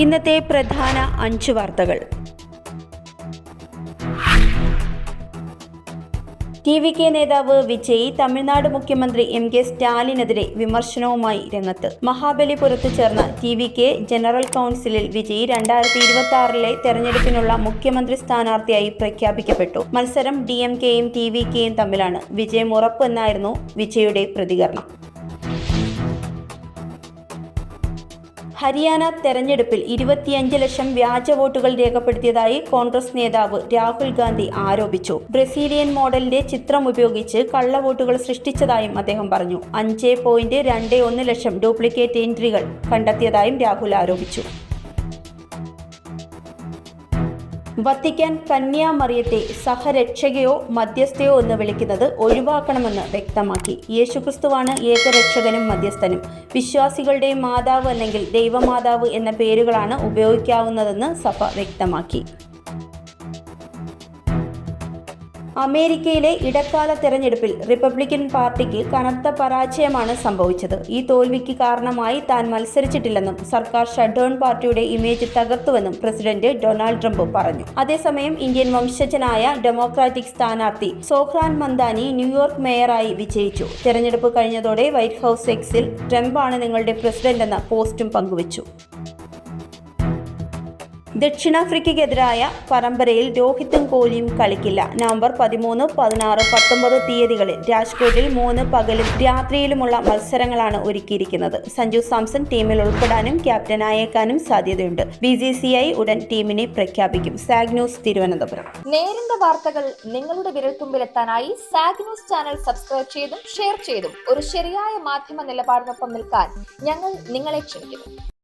ഇന്നത്തെ പ്രധാന അഞ്ച് വാർത്തകൾ. ടി വി കെ നേതാവ് വിജയ് തമിഴ്നാട് മുഖ്യമന്ത്രി എം കെ സ്റ്റാലിനെതിരെ വിമർശനവുമായി രംഗത്ത്. മഹാബലിപുരത്ത് ചേർന്ന ടി വി കെ ജനറൽ കൗൺസിലിൽ വിജയ് രണ്ടായിരത്തി ഇരുപത്തി ആറിലെ തെരഞ്ഞെടുപ്പിനുള്ള മുഖ്യമന്ത്രി സ്ഥാനാർത്ഥിയായി പ്രഖ്യാപിക്കപ്പെട്ടു. മത്സരം ഡി എം കെയും ടി വി കെയും തമ്മിലാണ്. വിജയം ഉറപ്പ് എന്നായിരുന്നു വിജയുടെ പ്രതികരണം. ഹരിയാന തെരഞ്ഞെടുപ്പിൽ ഇരുപത്തിയഞ്ച് ലക്ഷം വ്യാജ വോട്ടുകൾ രേഖപ്പെടുത്തിയതായി കോൺഗ്രസ് നേതാവ് രാഹുൽ ഗാന്ധി ആരോപിച്ചു. ബ്രസീലിയൻ മോഡലിന്റെ ചിത്രം ഉപയോഗിച്ച് കള്ളവോട്ടുകൾ സൃഷ്ടിച്ചതായും അദ്ദേഹം പറഞ്ഞു. അഞ്ച് ലക്ഷം ഡ്യൂപ്ലിക്കേറ്റ് എൻട്രികൾ കണ്ടെത്തിയതായും രാഹുൽ ആരോപിച്ചു. വത്തിക്കാൻ കന്യാമറിയത്തെ സഹരക്ഷകയോ മധ്യസ്ഥയോ എന്ന് വിളിക്കുന്നത് ഒഴിവാക്കണമെന്ന് വ്യക്തമാക്കി. യേശുക്രിസ്തുവാണ് ഏകരക്ഷകനും മധ്യസ്ഥനും. വിശ്വാസികളുടെ മാതാവ് അല്ലെങ്കിൽ ദൈവമാതാവ് എന്ന പേരുകളാണ് ഉപയോഗിക്കാവുന്നതെന്ന് സഭ വ്യക്തമാക്കി. അമേരിക്കയിലെ ഇടക്കാല തെരഞ്ഞെടുപ്പിൽ റിപ്പബ്ലിക്കൻ പാർട്ടിക്ക് കനത്ത പരാജയമാണ് സംഭവിച്ചത്. ഈ തോൽവിക്ക് കാരണമായി താൻ മത്സരിച്ചിട്ടില്ലെന്നും സർക്കാർ ഷട്ട്ഡൌൺ പാർട്ടിയുടെ ഇമേജ് തകർത്തുവെന്നും പ്രസിഡന്റ് ഡൊണാൾഡ് ട്രംപ് പറഞ്ഞു. അതേസമയം ഇന്ത്യൻ വംശജനായ ഡെമോക്രാറ്റിക് സ്ഥാനാർത്ഥി സോഹ്രാൻ മന്ദാനി ന്യൂയോർക്ക് മേയറായി വിജയിച്ചു. തെരഞ്ഞെടുപ്പ് കഴിഞ്ഞതോടെ വൈറ്റ് ഹൌസ് എക്സിൽ ട്രംപാണ് നിങ്ങളുടെ പ്രസിഡന്റ് എന്ന പോസ്റ്റും പങ്കുവച്ചു. ദക്ഷിണാഫ്രിക്കയ്ക്കെതിരായ പരമ്പരയിൽ രോഹിത്തും കോഹ്ലിയും കളിക്കില്ല. നവംബർ പതിമൂന്ന് പതിനാറ് പത്തൊമ്പത് തീയതികളിൽ രാജ്കോട്ടിൽ മൂന്ന് പകലും രാത്രിയിലുമുള്ള മത്സരങ്ങളാണ് ഒരുക്കിയിരിക്കുന്നത്. സഞ്ജു സാംസൺ ടീമിൽ ഉൾപ്പെടാനും ക്യാപ്റ്റനായേക്കാനും സാധ്യതയുണ്ട്. ബി ജി സി ഐ ഉടൻ ടീമിനെ പ്രഖ്യാപിക്കും. സാഗ് ന്യൂസ് തിരുവനന്തപുരം. നേരിന്റെ വാർത്തകൾ നിങ്ങളുടെ വിരൽത്തുമ്പിലെത്താനായി സാഗ് ന്യൂസ് ചാനൽ സബ്സ്ക്രൈബ് ചെയ്തും ഷെയർ ചെയ്തും ഒരു ശരിയായ മാധ്യമ നിലപാടിനൊപ്പം നിൽക്കാൻ ഞങ്ങൾ നിങ്ങളെ ക്ഷണിക്കുന്നു.